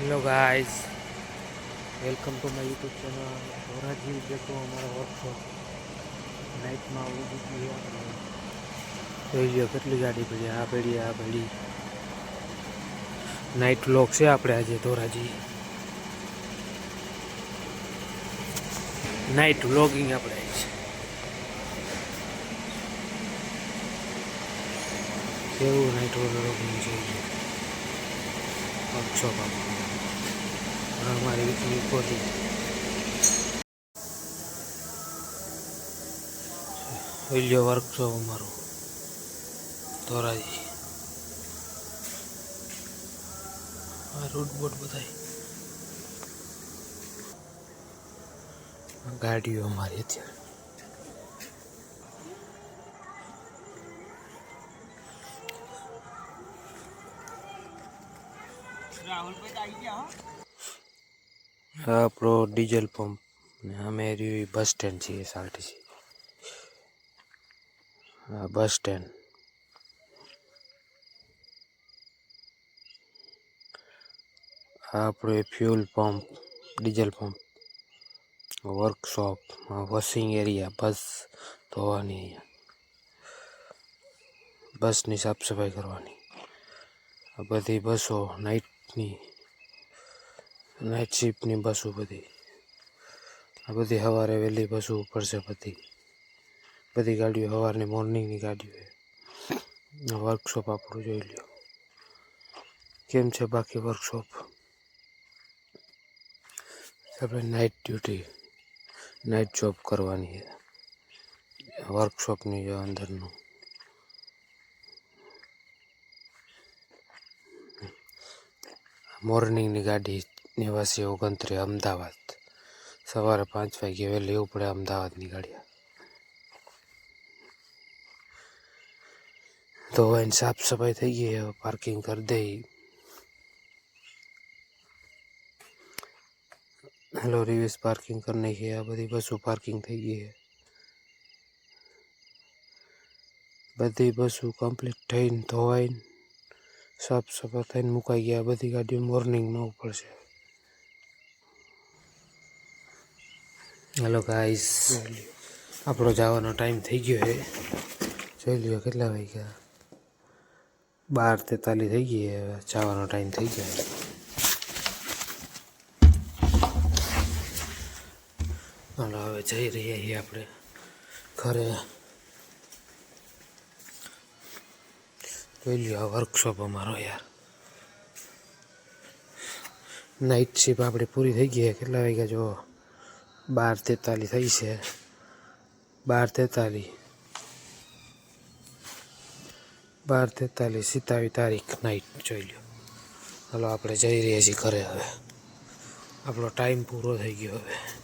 Hello guys welcome to my YouTube channel Dhoraji જેટલો અમારો workshop નાઇટમાં આવું દીધી આપણે. જોઈ લો કેટલી ગાડી પડી, આ પડી આ પડી. નાઇટ વ્લોગ છે આપણે આજે ધોરાજી નાઇટ વ્લોગિંગ આપણે છે કેવું નાઇટ વ્લોગિંગ છે? વર્કશોપ અમારી વીકલી ખોલી વિલિયો વર્કશોપ અમારું ધોરાજી આ રૂટ બોટ બધાય ગાડીઓ અમારી અત્યારે. આ આપણો ડીઝલ પંપ ને અમે રહ્યું બસ સ્ટેન્ડ છે એસઆરટીસી આ બસ સ્ટેન્ડ આ આપણો એ fuel pump diesel pump workshop washing area bus ધોવાની અહીંયા બસની સાફ સફાઈ કરવાની આ બધી બસો નાઇટની નાઇટ શિફ્ટની બસો બધી. આ બધી સવારે વહેલી બસો પડશે બધી. બધી ગાડીઓ સવારની મોર્નિંગની ગાડીઓ વર્કશોપ આપણું જોઈ લ્યો. કેમ છે બાકી વર્કશોપ આપણે નાઇટ ડ્યુટી નાઇટ જોબ કરવાની છે. વર્કશોપની અંદરનું મોર્નિંગની ગાડી નિવાસી ઓગણત્રીસ, અમદાવાદ. સવારે પાંચ વાગે વહેલી ઉપડે અમદાવાદની ગાડી. તો એની સાફ સફાઈ થઈ ગઈ, હવે પાર્કિંગ કરી દઈ હેલો, રિવેસ પાર્કિંગ કરી નાખી આ બધી બસો પાર્કિંગ થઈ ગઈ છે. બધી બસો કમ્પ્લીટ થઈને ધોવાઈને સાફ સફાઈ થઈને મુકાઈ ગયા. બધી ગાડીઓ મોર્નિંગમાં ઉપડશે. Hello guys. આપણો જવાનો ટાઈમ થઈ ગયો છે. જોઈ લ્યો કેટલા વાગ્યા? બાર તેતાલીસ થઈ ગઈ હવે જવાનો ટાઈમ થઈ ગયો છે. હવે જઈ રહ્યા છીએ આપણે ઘરે. જોઈ લ્યો આ વર્કશોપ અમારો યાર. નાઇટ શિપ આપણી પૂરી થઈ ગઈ કેટલા વાગ્યા જો બાર તેતાલીસ થઈ છે. બાર તેતાલીસ. બાર તેતાલીસ, સિત્તાવીસ તારીખ નાઇટ જોઈ લ્યો. ચાલો આપણે જઈ રહ્યા છીએ ઘરે હવે. આપણો ટાઈમ પૂરો થઈ ગયો હવે.